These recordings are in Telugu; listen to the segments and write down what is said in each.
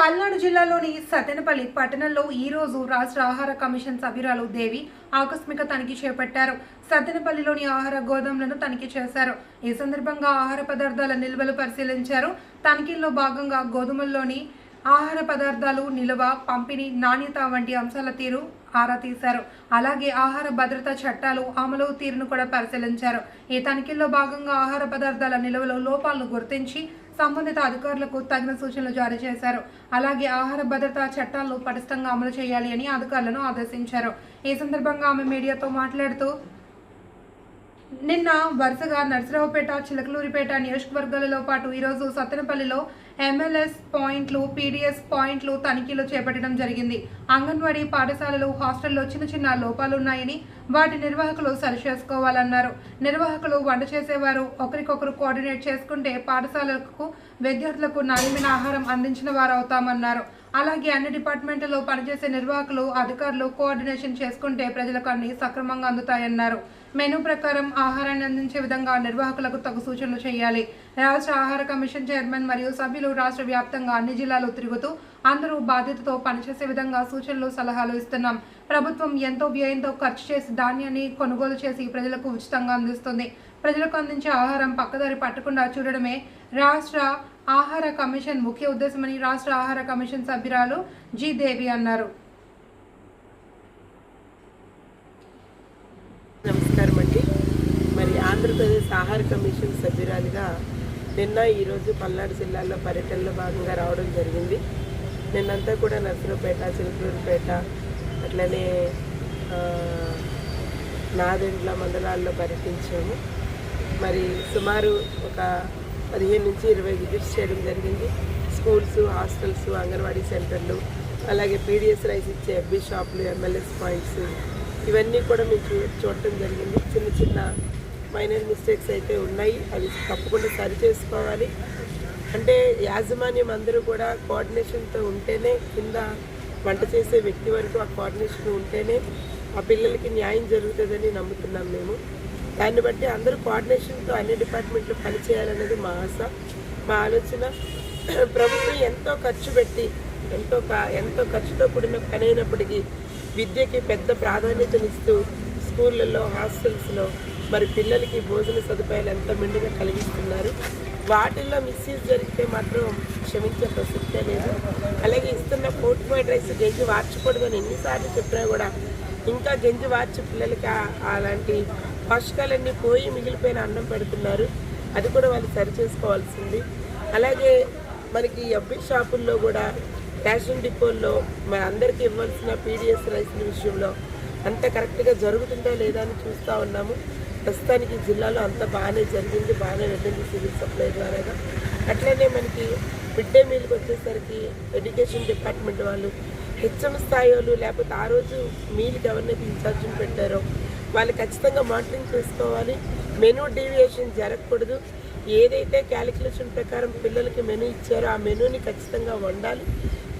పల్నాడు జిల్లాలోని సతెనపల్లి పట్టణంలో ఈరోజు రాష్ట్ర ఆహార కమిషన్ సభ్యురాలు దేవి ఆకస్మిక తనిఖీ చేపట్టారు. సతెనపల్లిలోని ఆహార గోదాంలను తనిఖీ చేశారు. ఈ సందర్భంగా ఆహార పదార్థాల నిల్వలు పరిశీలించారు. తనిఖీల్లో భాగంగా గోధుమల్లోని ఆహార పదార్థాలు నిల్వ పంపిణీ నాణ్యత వంటి అంశాల తీరు ఆరా తీశారు. అలాగే ఆహార భద్రతా చట్టాలు అమలు తీరును కూడా పరిశీలించారు. ఈ తనిఖీల్లో భాగంగా ఆహార పదార్థాల నిల్వలో లోపాలను గుర్తించి సంబంధిత అధికారులకు తగిన సూచనలు జారీ చేశారు. అలాగే ఆహార భద్రతా చట్టాలను పటిష్టంగా అమలు చేయాలి అని అధికారులను ఆదేశించారు. ఈ సందర్భంగా ఆమె మీడియాతో మాట్లాడుతూ నిన్న వరుసగా నర్సరావుపేట చిలకలూరిపేట నియోజకవర్గాలలో పాటు ఈరోజు సత్తెనపల్లిలో ఎంఎల్ఎస్ పాయింట్లు పీడిఎస్ పాయింట్లు తనిఖీలు చేపట్టడం జరిగింది. అంగన్వాడీ పాఠశాలలు హాస్టల్లో చిన్న చిన్న లోపాలున్నాయని వాటి నిర్వాహకులు సరిచేసుకోవాలన్నారు. నిర్వాహకులు వంట చేసేవారు ఒకరికొకరు కోఆర్డినేట్ చేసుకుంటే పాఠశాలలకు విద్యార్థులకు నాణ్యమైన ఆహారం అందించిన వారు అవుతామన్నారు అలాగే అన్ని డిపార్ట్మెంట్లలో పనిచేసే నిర్వాహకులు అధికారులు కోఆర్డినేషన్ చేసుకుంటే ప్రజలకు అన్ని సక్రమంగా అందుతాయన్నారు. మెనూ ప్రకారం ఆహారాన్ని అందించే విధంగా నిర్వాహకులకు తగు సూచనలు చేయాలి. రాష్ట్ర ఆహార కమిషన్ చైర్మన్ మరియు సభ్యులు రాష్ట్ర వ్యాప్తంగా అన్ని జిల్లాలు తిరుగుతూ అందరూ బాధ్యతతో పనిచేసే విధంగా సూచనలు సలహాలు ఇస్తున్నాం. ప్రభుత్వం ఎంతో వ్యయంతో ఖర్చు చేసి ధాన్యాన్ని కొనుగోలు చేసి ప్రజలకు ఉచితంగా అందిస్తుంది. ప్రజలకు అందించే ఆహారం పక్కదారి పట్టకుండా చూడడమే రాష్ట్ర ఆహార కమిషన్ ముఖ్య ఉద్దేశమని రాష్ట్ర ఆహార కమిషన్ సభ్యురాలు జి దేవి అన్నారు. నమస్కారం అండి. మరి ఆంధ్రప్రదేశ్ ఆహార కమిషన్ సభ్యురాలిగా నిన్న ఈరోజు పల్నాడు జిల్లాలో పర్యటనలో భాగంగా రావడం జరిగింది. నిన్నంతా కూడా నర్సరావుపేట చిలుకూరుపేట అట్లనే నాదెండ్ల మండలాల్లో పర్యటించాము. మరి సుమారు ఒక పదిహేను నుంచి ఇరవై విజిట్స్ చేయడం జరిగింది. స్కూల్స్ హాస్టల్స్ అంగన్వాడీ సెంటర్లు అలాగే పీడిఎస్ రైస్ ఇచ్చే ఎఫ్బీ షాపులు ఎంఎల్ఎస్ పాయింట్స్ ఇవన్నీ కూడా మేము చూ చూడటం జరిగింది. చిన్న చిన్న మైనర్ మిస్టేక్స్ అయితే ఉన్నాయి. అవి తప్పకుండా సరి చేసుకోవాలి. అంటే యాజమాన్యం అందరూ కూడా కోఆర్డినేషన్తో ఉంటేనే కింద వంట చేసే వ్యక్తి వరకు ఆ కోఆర్డినేషన్ ఉంటేనే ఆ పిల్లలకి న్యాయం జరుగుతుందని నమ్ముతున్నాం మేము. దాన్ని బట్టి అందరూ కోఆర్డినేషన్తో అన్ని డిపార్ట్మెంట్లు పనిచేయాలనేది మా ఆశ మా ఆలోచన. ప్రభుత్వం ఎంతో ఖర్చు పెట్టి ఎంతో ఎంతో ఖర్చుతో కూడిన పని అయినప్పటికీ విద్యకి పెద్ద ప్రాధాన్యతనిస్తూ స్కూళ్ళల్లో హాస్టల్స్లో మరి పిల్లలకి భోజన సదుపాయాలు ఎంత మెండుగా కలిగిస్తున్నారు. వాటిల్లో మిస్యూజ్ జరిగితే మాత్రం క్షమించే ప్రసక్తే లేదు. అలాగే ఇస్తున్న పోర్ట్ వైడ్ రైస్ గెంజి వార్చకూడదని ఎన్నిసార్లు చెప్పినా కూడా ఇంకా గెంజి వార్చి పిల్లలకి అలాంటి పోషకాలన్నీ పోయి మిగిలిపోయిన అన్నం పెడుతున్నారు. అది కూడా వాళ్ళు సరి చేసుకోవాల్సింది. అలాగే మనకి ఎఫ్బి షాపుల్లో కూడా రేషన్ డిపోల్లో మన అందరికీ ఇవ్వాల్సిన పీడిఎస్ రైస్ విషయంలో అంత కరెక్ట్గా జరుగుతుందా లేదా అని చూస్తూ ఉన్నాము. ప్రస్తుతానికి జిల్లాలో అంత బాగానే జరిగింది. బాగానే వెళ్ళింది సివిల్ సప్లై ద్వారా అట్లనే మనకి మిడ్ డే మీల్కి వచ్చేసరికి ఎడ్యుకేషన్ డిపార్ట్మెంట్ వాళ్ళు హెచ్ఎం స్థాయి వాళ్ళు లేకపోతే ఆ రోజు మీల్కి ఎవరినైతే ఇన్ఛార్జ్ని పెట్టారో వాళ్ళు ఖచ్చితంగా మానిటరింగ్ చేసుకోవాలి. మెనూ డీవియేషన్ జరగకూడదు. ఏదైతే క్యాలిక్యులేషన్ ప్రకారం పిల్లలకి మెనూ ఇచ్చారో ఆ మెనూని ఖచ్చితంగా వండాలి.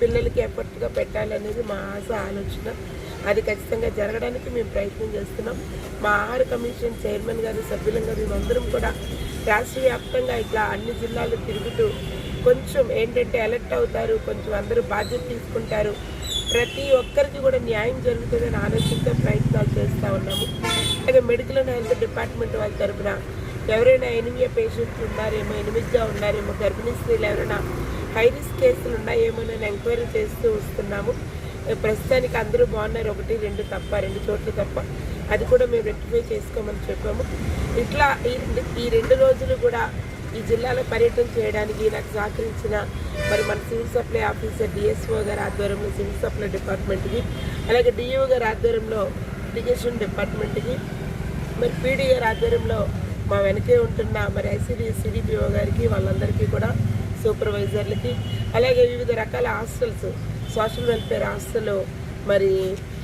పిల్లలకి ఎఫర్ట్గా పెట్టాలి అనేది మా ఆశ ఆలోచన. అది ఖచ్చితంగా జరగడానికి మేము ప్రయత్నం చేస్తున్నాం. మా ఆహార కమిషన్ చైర్మన్ గారు సభ్యులం గారు మేమందరం కూడా రాష్ట్ర వ్యాప్తంగా ఇట్లా అన్ని జిల్లాలు తిరుగుతూ కొంచెం ఏంటంటే అలర్ట్ అవుతారు. కొంచెం అందరూ బాధ్యత తీసుకుంటారు. ప్రతి ఒక్కరికి కూడా న్యాయం జరుగుతుందని ఆలోచించే ప్రయత్నాలు చేస్తూ ఉన్నాము. అలాగే మెడికల్ అండ్ హెల్త్ డిపార్ట్మెంట్ వాళ్ళ తరఫున ఎవరైనా ఎనిమియా పేషెంట్లు ఉన్నారేమో ఎనిమిదిగా ఉన్నారేమో గర్భిణీ స్త్రీలు ఎవరైనా హై రిస్క్ కేసులు ఉన్నాయేమో అని ఎంక్వైరీ చేస్తూ వస్తున్నాము. ప్రస్తుతానికి అందరూ బాగున్నారు. ఒకటి రెండు తప్ప రెండు చోట్ల తప్ప. అది కూడా మేము రెక్టిఫై చేసుకోమని చెప్పాము. ఇట్లా ఈ ఈ రెండు రోజులు కూడా ఈ జిల్లాలో పర్యటన చేయడానికి నాకు సహకరించిన మరి మన సివిల్ సప్లై ఆఫీసర్ డిఎస్ఓ గారి ఆధ్వర్యంలో సివిల్ సప్లై డిపార్ట్మెంట్కి అలాగే డిఓ గారి ఆధ్వర్యంలో ఇరిగేషన్ డిపార్ట్మెంట్కి మరి పీడీ గారి ఆధ్వర్యంలో మా వెనకే ఉంటున్న మరి ఐసీడీ సిడిపిఓ గారికి వాళ్ళందరికీ కూడా సూపర్వైజర్లకి అలాగే వివిధ రకాల హాస్టల్స్ సోషల్ వెల్ఫేర్ హాస్టల్ మరి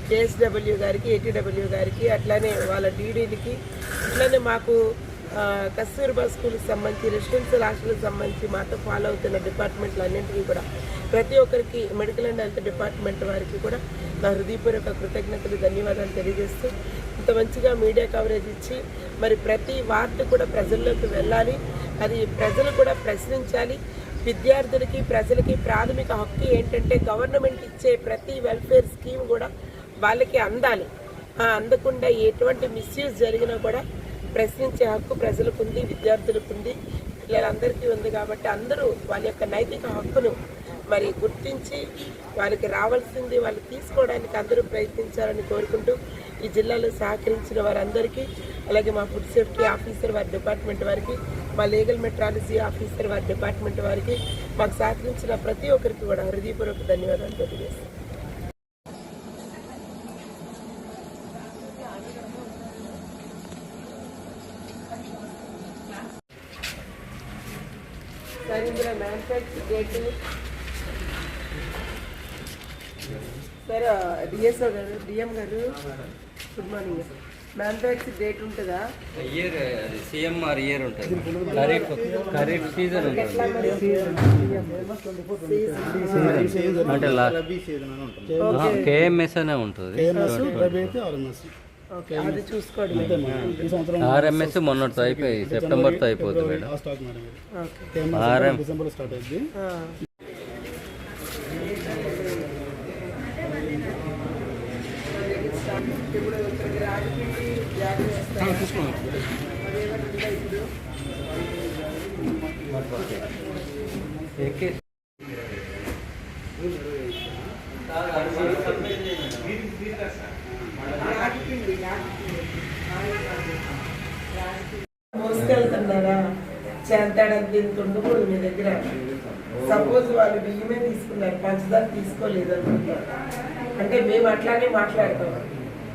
కేఎస్డబ్ల్యూ గారికి ఏటీడబ్ల్యూ గారికి అట్లానే వాళ్ళ డీడీలకి అట్లానే మాకు కస్తూర్బా స్కూల్కి సంబంధించి రెసిడెన్షియల్ హాస్టల్కి సంబంధించి మాతో ఫాలో అవుతున్న డిపార్ట్మెంట్లు అన్నింటికీ కూడా ప్రతి ఒక్కరికి మెడికల్ అండ్ హెల్త్ డిపార్ట్మెంట్ వారికి కూడా నా హృదయపూర్వక కృతజ్ఞతలు ధన్యవాదాలు తెలియజేస్తూ ఇంత మంచిగా మీడియా కవరేజ్ ఇచ్చి మరి ప్రతి వార్డు కూడా ప్రజల్లోకి వెళ్ళాలి. అది ప్రజలు కూడా ప్రశ్నించాలి. విద్యార్థులకి ప్రజలకి ప్రాథమిక హక్కు ఏంటంటే గవర్నమెంట్ ఇచ్చే ప్రతి వెల్ఫేర్ స్కీమ్ కూడా వాళ్ళకి అందాలి. అందకుండా ఎటువంటి మిస్యూజ్ జరిగినా కూడా ప్రశ్నించే హక్కు ప్రజలకు ఉంది విద్యార్థులకు ఉంది పిల్లలందరికీ ఉంది కాబట్టి అందరూ వాళ్ళ యొక్క నైతిక హక్కును మరి గుర్తించి వారికి రావాల్సింది వాళ్ళు తీసుకోవడానికి అందరూ ప్రయత్నించాలని కోరుకుంటూ ఈ జిల్లాలో సహకరించిన వారందరికీ అలాగే మా ఫుడ్ సేఫ్టీ ఆఫీసర్ వారి డిపార్ట్మెంట్ వారికి మా లీగల్ మెట్రాలజీ ఆఫీసర్ వారి డిపార్ట్మెంట్ వారికి మాకు సహకరించిన ప్రతి ఒక్కరికి కూడా హృదయపూర్వక ధన్యవాదాలు తెలియజేస్తాను సార్ ఇందులో మ్యానుఫ్యాక్చర్ డేటు సార్ డిఎస్ఓ గారు డిఎం గారు గుడ్ మార్నింగ్ మ్యానుఫ్యాక్చర్ డేట్ ఉంటుందా? ఇయర్ అది సిఎంఆర్ ఇయర్ ఉంటుంది. ఖరీఫ్ ఖరీఫ్ సీజన్ ఉంటుంది. అంటే కేఎంఎస్ అనే ఉంటుంది. ఓకే అది చూసుకోవడం ఆర్ఎంఎస్ మొన్నటితో అయిపోయి సెప్టెంబర్తో అయిపోతుంది madam. Okay. RM December start అయింది. ఆ. మోసుకెళ్తున్నారా? చేస్తాడని దీనికి ఉండకూడదు మీ దగ్గర. సపోజ్ వాళ్ళు బియ్యమే తీసుకున్నారు పంచదార తీసుకోలేదు అనుకుంటారు. అంటే మేము అట్లానే మాట్లాడతాం.